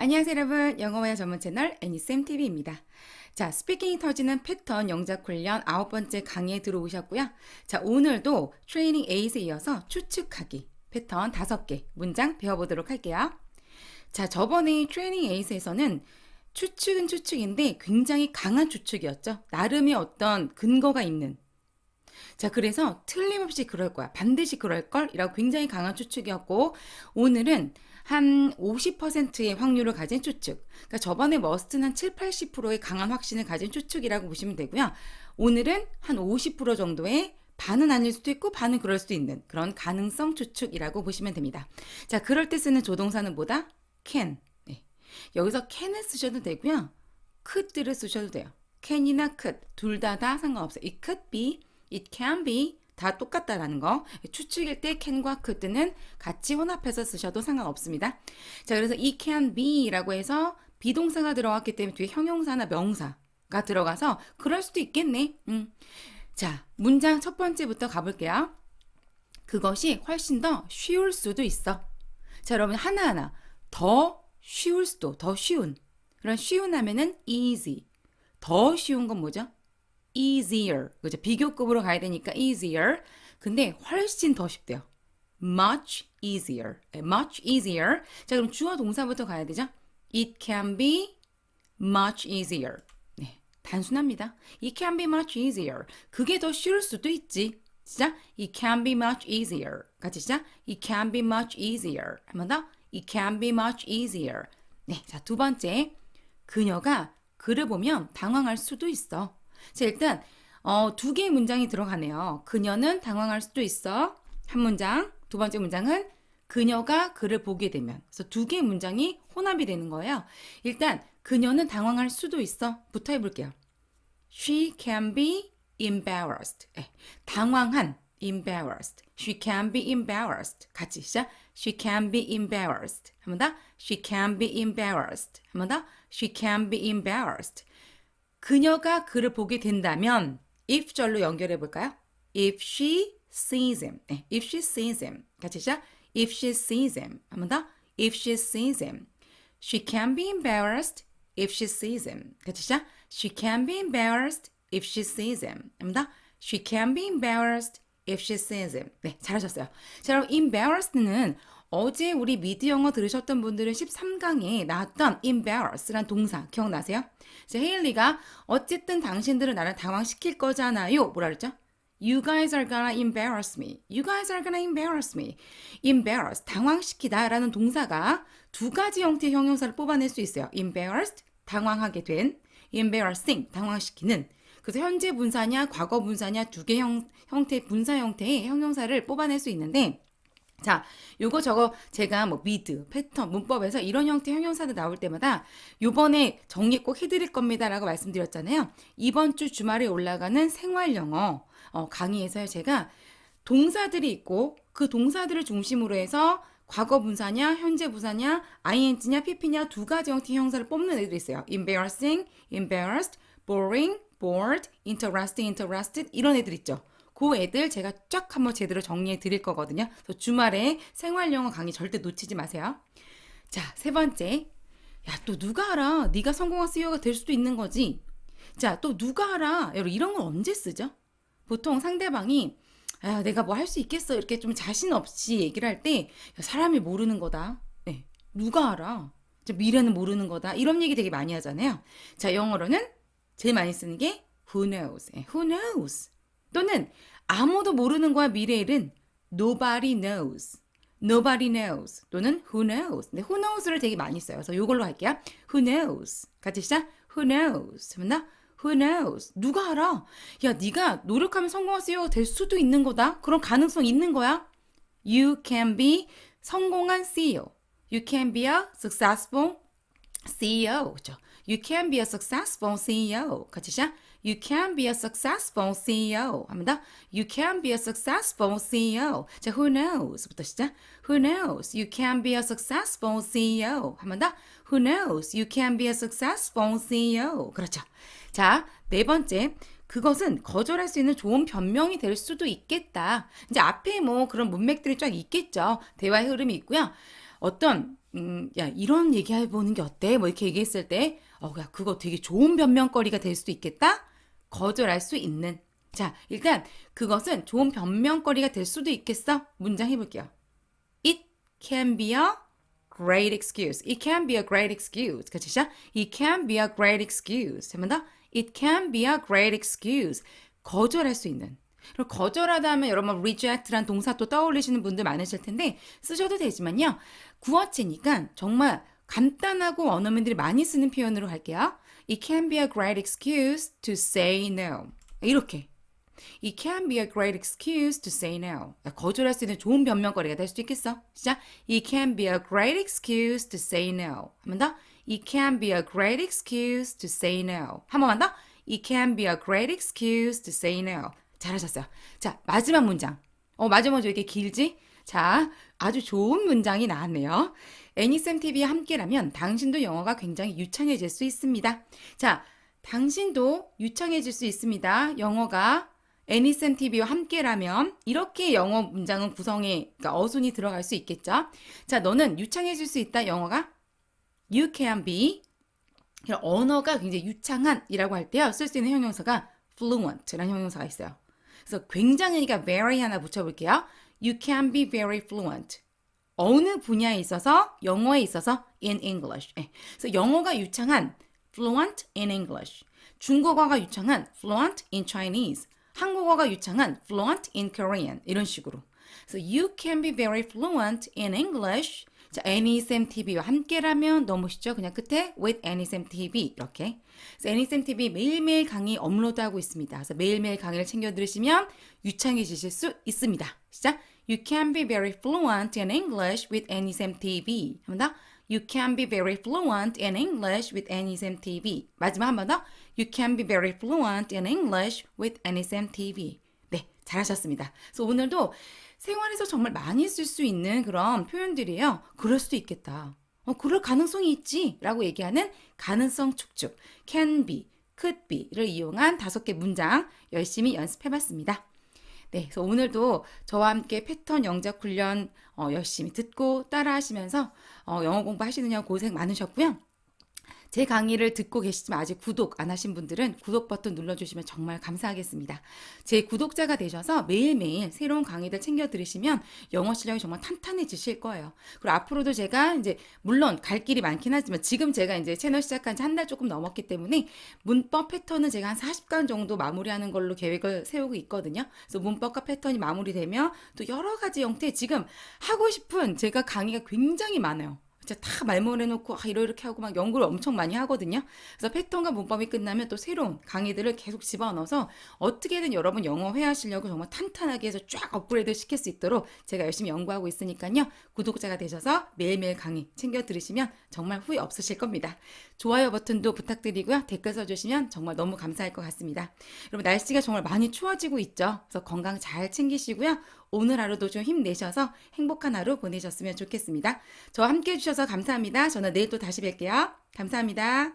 안녕하세요 여러분 영어회화 전문 채널 애니쌤TV입니다. 자 스피킹이 터지는 패턴 영작 훈련 아홉 번째 강의에 들어오셨고요. 자 오늘도 트레이닝 8에 이어서 추측하기 패턴 다섯 개 문장 배워보도록 할게요. 자 저번에 트레이닝 8에서는 추측은 추측인데 굉장히 강한 추측이었죠. 나름의 어떤 근거가 있는 자, 그래서 틀림없이 그럴 거야. 반드시 그럴 걸. 이라고 굉장히 강한 추측이었고, 오늘은 한 50%의 확률을 가진 추측. 그러니까 저번에 머스트는 한 7, 80%의 강한 확신을 가진 추측이라고 보시면 되고요. 오늘은 한 50% 정도의 반은 아닐 수도 있고 반은 그럴 수도 있는 그런 가능성 추측이라고 보시면 됩니다. 자, 그럴 때 쓰는 조동사는 뭐다? can. 네. 여기서 can을 쓰셔도 되고요. could를 쓰셔도 돼요. can이나 could 둘 다다 상관없어요. It could be, it can be 다 똑같다라는 거. 추측일 때 can과 could는 같이 혼합해서 쓰셔도 상관없습니다. 자, 그래서 이 can be라고 해서 비동사가 들어갔기 때문에 뒤에 형용사나 명사가 들어가서 그럴 수도 있겠네. 음. 자, 문장 첫 번째부터 가볼게요. 그것이 훨씬 더 쉬울 수도 있어. 자, 여러분 하나하나 더 쉬울 수도, 더 쉬운. 그런 쉬운 하면은 easy. 더 쉬운 건 뭐죠? Easier. 그죠? 비교급으로 가야 되니까 easier. 근데 훨씬 더 쉽대요. much easier. 네, much easier. 자, 그럼 주어 동사부터 가야 되죠? It can be much easier. 네, 단순합니다. It can be much easier. 그게 더 쉬울 수도 있지. 진짜? It can be much easier. 같이 시작. It can be much easier. 한 번 더. It can be much easier. 네, 자, 두 번째. 그녀가 글을 보면 당황할 수도 있어. 자, 일단 어, 두 개의 문장이 들어가네요. 그녀는 당황할 수도 있어. 한 문장. 두 번째 문장은 그녀가 글을 보게 되면. 그래서 두 개의 문장이 혼합이 되는 거예요. 일단 그녀는 당황할 수도 있어. 부터 해볼게요. She can be embarrassed. 예, 당황한 embarrassed. She can be embarrassed. 같이 시작. She can be embarrassed. 한 번 더. She can be embarrassed. 한 번 더. She can be embarrassed. 그녀가 그를 보게 된다면 if 절로 연결해 볼까요? If she sees him. 네, if she sees him. 같이 시작. If she sees him. 한 번 더. If she sees him. She can be embarrassed if she sees him. 같이 시작. She can be embarrassed if she sees him. 한 번 더. She can be embarrassed if she sees him. 네, 잘하셨어요. 자, 그럼 embarrassed는 어제 우리 미드 영어 들으셨던 분들은 13강에 나왔던 embarrass란 동사 기억나세요? 자, 헤일리가 어쨌든 당신들은 나를 당황시킬 거잖아요. 뭐라 그랬죠? You guys are gonna embarrass me. You guys are gonna embarrass me. embarrass, 당황시키다 라는 동사가 두 가지 형태의 형용사를 뽑아낼 수 있어요. embarrassed, 당황하게 된, embarrassing, 당황시키는. 그래서 현재 분사냐, 과거 분사냐 두 개 형, 형태, 분사 형태의 형용사를 뽑아낼 수 있는데, 자, 요거 저거 제가 뭐 미드, 패턴, 문법에서 이런 형태 형용사들 나올 때마다 요번에 정리 꼭 해드릴 겁니다라고 말씀드렸잖아요. 이번 주 주말에 올라가는 생활 영어 어, 강의에서 제가 동사들이 있고 그 동사들을 중심으로 해서 과거 분사냐, 현재 분사냐, ing냐, pp냐 두 가지 형태 형사를 뽑는 애들이 있어요. embarrassing, embarrassed, boring, bored, interesting, interested 이런 애들 있죠. 그 애들 제가 쫙 한번 제대로 정리해 드릴 거거든요. 그래서 주말에 생활 영어 강의 절대 놓치지 마세요. 자, 세 번째. 야, 또 누가 알아? 네가 성공한 CEO가 될 수도 있는 거지. 자, 또 누가 알아? 여러분 이런 건 언제 쓰죠? 보통 상대방이 아, 내가 뭐 할 수 있겠어. 이렇게 좀 자신 없이 얘기를 할 때 사람이 모르는 거다. 네. 누가 알아? 미래는 모르는 거다. 이런 얘기 되게 많이 하잖아요. 자, 영어로는 제일 많이 쓰는 게 who knows. 네, who knows. 또는 아무도 모르는 거야 미래일은 nobody knows. nobody knows 또는 who knows. 근데 who knows를 되게 많이 써요. 그래서 이걸로 할게요. who knows. 같이 시작. who knows. 했나? who knows. 누가 알아? 야, 네가 노력하면 성공할 CEO가 될 수도 있는 거다. 그런 가능성 있는 거야. You can be 성공한 CEO. You can be a successful CEO. 그죠? You can be a successful CEO. 같이 시작. You can be a successful CEO. 합니다. You can be a successful CEO. 자, who knows부터 시작. Who knows? You can be a successful CEO. 한번 더. Who knows? You can be a successful CEO. 그렇죠. 자, 네 번째. 그것은 거절할 수 있는 좋은 변명이 될 수도 있겠다. 이제 앞에 뭐 그런 문맥들이 쫙 있겠죠. 대화의 흐름이 있고요. 어떤 음, 야, 이런 얘기 해 보는 게 어때? 뭐 이렇게 얘기했을 때, 어, 야, 그거 되게 좋은 변명거리가 될 수도 있겠다? 거절할 수 있는. 자, 일단 그것은 좋은 변명거리가 될 수도 있겠어? 문장 해볼게요. It can be a great excuse. It can be a great excuse. 같이 시작. It can be a great excuse. 한번 더. It can be a great excuse. 거절할 수 있는. 그리고 거절하다 하면 여러분 reject란 동사 또 떠올리시는 분들 많으실 텐데 쓰셔도 되지만요. 구어체니까 정말 간단하고 원어민들이 많이 쓰는 표현으로 할게요. It can be a great excuse to say no. 이렇게. It can be a great excuse to say no. 거절할 수 있는 좋은 변명거리가 될 수도 있겠어. 시작. It can be a great excuse to say no. 한번 더. It can be a great excuse to say no. 한 번만 더. It can be a great excuse to say no. 잘하셨어요. 자, 마지막 문장. 어, 마지막 문장 왜 이렇게 길지? 자, 아주 좋은 문장이 나왔네요. 애니쌤 TV와 함께라면 당신도 영어가 굉장히 유창해질 수 있습니다. 자, 당신도 유창해질 수 있습니다. 영어가 애니쌤 TV와 함께라면 이렇게 영어 문장은 구성에 그러니까 어순이 들어갈 수 있겠죠. 자, 너는 유창해질 수 있다. 영어가 you can be 언어가 굉장히 유창한이라고 할 때요. 쓸 수 있는 형용사가 fluent라는 형용사가 있어요. 그래서 굉장히니까 very 하나 붙여볼게요. You can be very fluent. 어느 분야에 있어서 영어에 있어서 in English. 예. 그래서 영어가 유창한 fluent in English. 중국어가 유창한 fluent in Chinese. 한국어가 유창한 fluent in Korean. 이런 식으로. 그래서 you can be very fluent in English. 자, 애니쌤 TV와 함께라면 쉽죠? 그냥 끝에 with 애니쌤 TV 이렇게. 그래서 애니쌤 TV 매일매일 강의 업로드하고 있습니다. 그래서 매일매일 강의를 챙겨 들으시면 유창해지실 수 있습니다. 시작. You can be very fluent in English with 애니쌤 TV. 한 번 더. You can be very fluent in English with 애니쌤 TV. 마지막 한 번 더. You can be very fluent in English with 애니쌤 TV. 네, 잘하셨습니다. 그래서 오늘도 생활에서 정말 많이 쓸 수 있는 그런 표현들이에요. 그럴 수도 있겠다. 어, 그럴 가능성이 있지. 라고 얘기하는 가능성 축축. can be, could be를 이용한 다섯 개 문장 열심히 연습해 봤습니다. 네, 그래서 오늘도 저와 함께 패턴 영작 훈련 어, 열심히 듣고 따라 하시면서 어, 영어 공부하시느냐 고생 많으셨고요. 제 강의를 듣고 계시지만 아직 구독 안 하신 분들은 구독 버튼 눌러주시면 정말 감사하겠습니다. 제 구독자가 되셔서 매일매일 새로운 강의들 챙겨 들으시면 영어 실력이 정말 탄탄해지실 거예요. 그리고 앞으로도 제가 이제 물론 갈 길이 많긴 하지만 지금 제가 이제 채널 시작한 지 한 달 조금 넘었기 때문에 문법 패턴은 제가 한 40간 정도 마무리하는 걸로 계획을 세우고 있거든요. 그래서 문법과 패턴이 마무리되면 또 여러 가지 형태 지금 하고 싶은 제가 강의가 굉장히 많아요. 진짜 다 말몰해놓고 아, 이렇게 하고 막 연구를 엄청 많이 하거든요. 그래서 패턴과 문법이 끝나면 또 새로운 강의들을 계속 집어넣어서 어떻게든 여러분 영어 회화 실력을 정말 탄탄하게 해서 쫙 업그레이드 시킬 수 있도록 제가 열심히 연구하고 있으니까요. 구독자가 되셔서 매일매일 강의 챙겨 들으시면 정말 후회 없으실 겁니다. 좋아요 버튼도 부탁드리고요. 댓글 써주시면 정말 너무 감사할 것 같습니다. 여러분 날씨가 정말 많이 추워지고 있죠. 그래서 건강 잘 챙기시고요. 오늘 하루도 좀 힘내셔서 행복한 하루 보내셨으면 좋겠습니다. 저와 함께 해주셔서 감사합니다. 저는 내일 또 다시 뵐게요. 감사합니다.